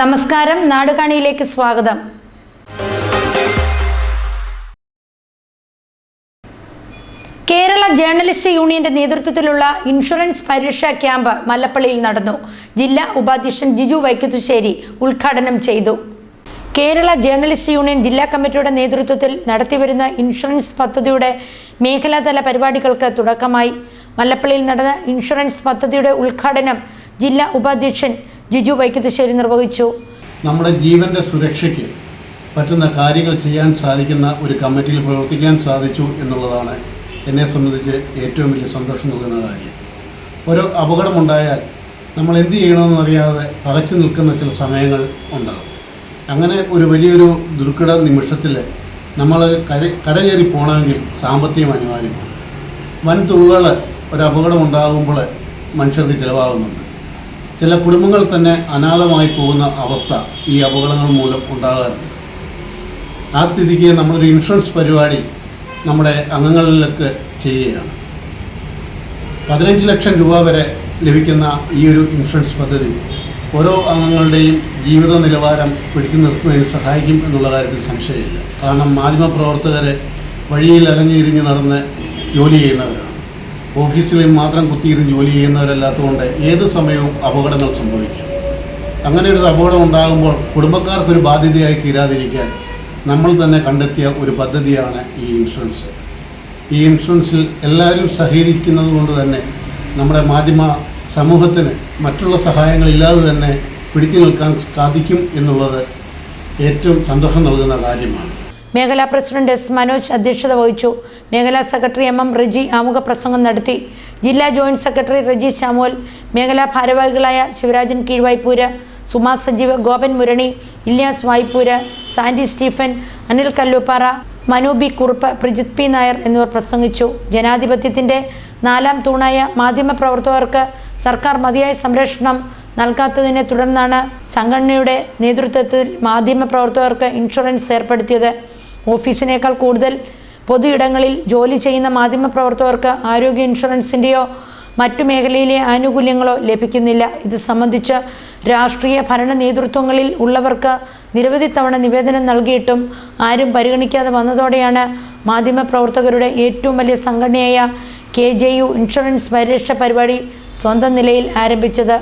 നമസ്കാരം. നാടുകാണിയിലേക്ക് സ്വാഗതം. കേരള ജേർണലിസ്റ്റ് യൂണിയന്റെ നേതൃത്വത്തിലുള്ള ഇൻഷുറൻസ് പരീക്ഷാ ക്യാമ്പ് മല്ലപ്പള്ളിയിൽ നടന്നു. ജില്ലാ ഉപാധ്യക്ഷൻ ജിജു വൈക്കത്തുശ്ശേരി ഉദ്ഘാടനം ചെയ്തു. കേരള ജേർണലിസ്റ്റ് യൂണിയൻ ജില്ലാ കമ്മിറ്റിയുടെ നേതൃത്വത്തിൽ നടത്തിവരുന്ന ഇൻഷുറൻസ് പദ്ധതിയുടെ മേഖലാതല പരിപാടികൾക്ക് തുടക്കമായി. മല്ലപ്പള്ളിയിൽ നടന്ന ഇൻഷുറൻസ് പദ്ധതിയുടെ ഉദ്ഘാടനം ജില്ലാ ഉപാധ്യക്ഷൻ ജിജു വൈക്കത്തുശ്ശേരി നിർവഹിച്ചു. നമ്മുടെ ജീവന്റെ സുരക്ഷയ്ക്ക് പറ്റുന്ന കാര്യങ്ങൾ ചെയ്യാൻ സാധിക്കുന്ന ഒരു കമ്മിറ്റിയിൽ പ്രവർത്തിക്കാൻ സാധിച്ചു എന്നുള്ളതാണ് എന്നെ സംബന്ധിച്ച് ഏറ്റവും വലിയ സന്തോഷം നൽകുന്ന കാര്യം. ഒരു അപകടമുണ്ടായാൽ നമ്മൾ എന്ത് ചെയ്യണമെന്നറിയാതെ പകച്ചു നിൽക്കുന്ന ചില സമയങ്ങൾ ഉണ്ടാകും. അങ്ങനെ ഒരു വലിയൊരു ദുർഘട നിമിഷത്തിൽ നമ്മൾ കര കരകയറി പോകണമെങ്കിൽ സാമ്പത്തികം അനിവാര്യമാണ്. വൻ തുകകൾ ഒരു അപകടമുണ്ടാകുമ്പോൾ മനുഷ്യർക്ക് ചിലവാകുന്നുണ്ട്. ചില കുടുംബങ്ങൾ തന്നെ അനാഥമായി പോകുന്ന അവസ്ഥ ഈ അപകടങ്ങൾ മൂലം ഉണ്ടാകാറുണ്ട്. ആ സ്ഥിതിക്ക് നമ്മളൊരു ഇൻഷുറൻസ് പരിപാടി നമ്മുടെ അംഗങ്ങളിലേക്ക് ചെയ്യുകയാണ്. പതിനഞ്ച് ലക്ഷം രൂപ വരെ ലഭിക്കുന്ന ഈ ഒരു ഇൻഷുറൻസ് പദ്ധതി ഓരോ അംഗങ്ങളുടെയും ജീവിത നിലവാരം പിടിച്ചു നിർത്തുന്നതിന് സഹായിക്കും എന്നുള്ള കാര്യത്തിൽ സംശയമില്ല. കാരണം മാധ്യമപ്രവർത്തകർ വഴിയിൽ അലഞ്ഞിരിഞ്ഞ് നടന്ന് ജോലി ചെയ്യുന്നവരാണ്. ഓഫീസുകളിൽ മാത്രം കുത്തിയിരുന്ന് ജോലി ചെയ്യുന്നവരല്ലാത്തതുകൊണ്ട് ഏത് സമയവും അപകടങ്ങൾ സംഭവിക്കും. അങ്ങനെ ഒരു അപകടം ഉണ്ടാകുമ്പോൾ കുടുംബക്കാർക്കൊരു ബാധ്യതയായി തീരാതിരിക്കാൻ നമ്മൾ തന്നെ കണ്ടെത്തിയ ഒരു പദ്ധതിയാണ് ഈ ഇൻഷുറൻസ്. ഈ ഇൻഷുറൻസിൽ എല്ലാവരും സഹകരിക്കുന്നത് കൊണ്ട് തന്നെ നമ്മുടെ മാധ്യമ സമൂഹത്തിന് മറ്റുള്ള സഹായങ്ങളില്ലാതെ തന്നെ പിടിച്ചു നിൽക്കാൻ സാധിക്കും എന്നുള്ളത് ഏറ്റവും സന്തോഷം നൽകുന്ന കാര്യമാണ്. മേഖലാ പ്രസിഡന്റ് എസ് മനോജ് അധ്യക്ഷത വഹിച്ചു. മേഖലാ സെക്രട്ടറി എം എം റെജി ആമുഖ പ്രസംഗം നടത്തി. ജില്ലാ ജോയിന്റ് സെക്രട്ടറി റെജി ശാമുവൽ മേഖലാ ഭാരവാഹികളായ Sivarajan Keezhvaipur Suma Sajeev Gopan Murani Ilyas Vaipur Sandy Stephen Anil Kalluppara Manu B Kurup Prajith P Nair എന്നിവർ പ്രസംഗിച്ചു. ജനാധിപത്യത്തിന്റെ നാലാം തൂണായ മാധ്യമപ്രവർത്തകർക്ക് സർക്കാർ മതിയായ സംരക്ഷണം നൽകാത്തതിനെ തുടർന്നാണ് സംഘടനയുടെ നേതൃത്വത്തിൽ മാധ്യമപ്രവർത്തകർക്ക് ഇൻഷുറൻസ് ഏർപ്പെടുത്തിയത്. ഓഫീസിനേക്കാൾ കൂടുതൽ പൊതു ഇടങ്ങളിൽ ജോലി ചെയ്യുന്ന മാധ്യമപ്രവർത്തകർക്ക് ആരോഗ്യ ഇൻഷുറൻസിന്റെയോ മറ്റു മേഖലയിലെ ആനുകൂല്യങ്ങളോ ലഭിക്കുന്നില്ല. ഇത് സംബന്ധിച്ച് രാഷ്ട്രീയ ഭരണ നേതൃത്വങ്ങളിൽ ഉള്ളവർക്ക് നിരവധി തവണ നിവേദനം നൽകിയിട്ടും ആരും പരിഗണിക്കാതെ വന്നതോടെയാണ് മാധ്യമപ്രവർത്തകരുടെ ഏറ്റവും വലിയ സംഘടനയായ കെ ജെ യു ഇൻഷുറൻസ് പരിരക്ഷ പരിപാടി സ്വന്തം നിലയിൽ ആരംഭിച്ചത്.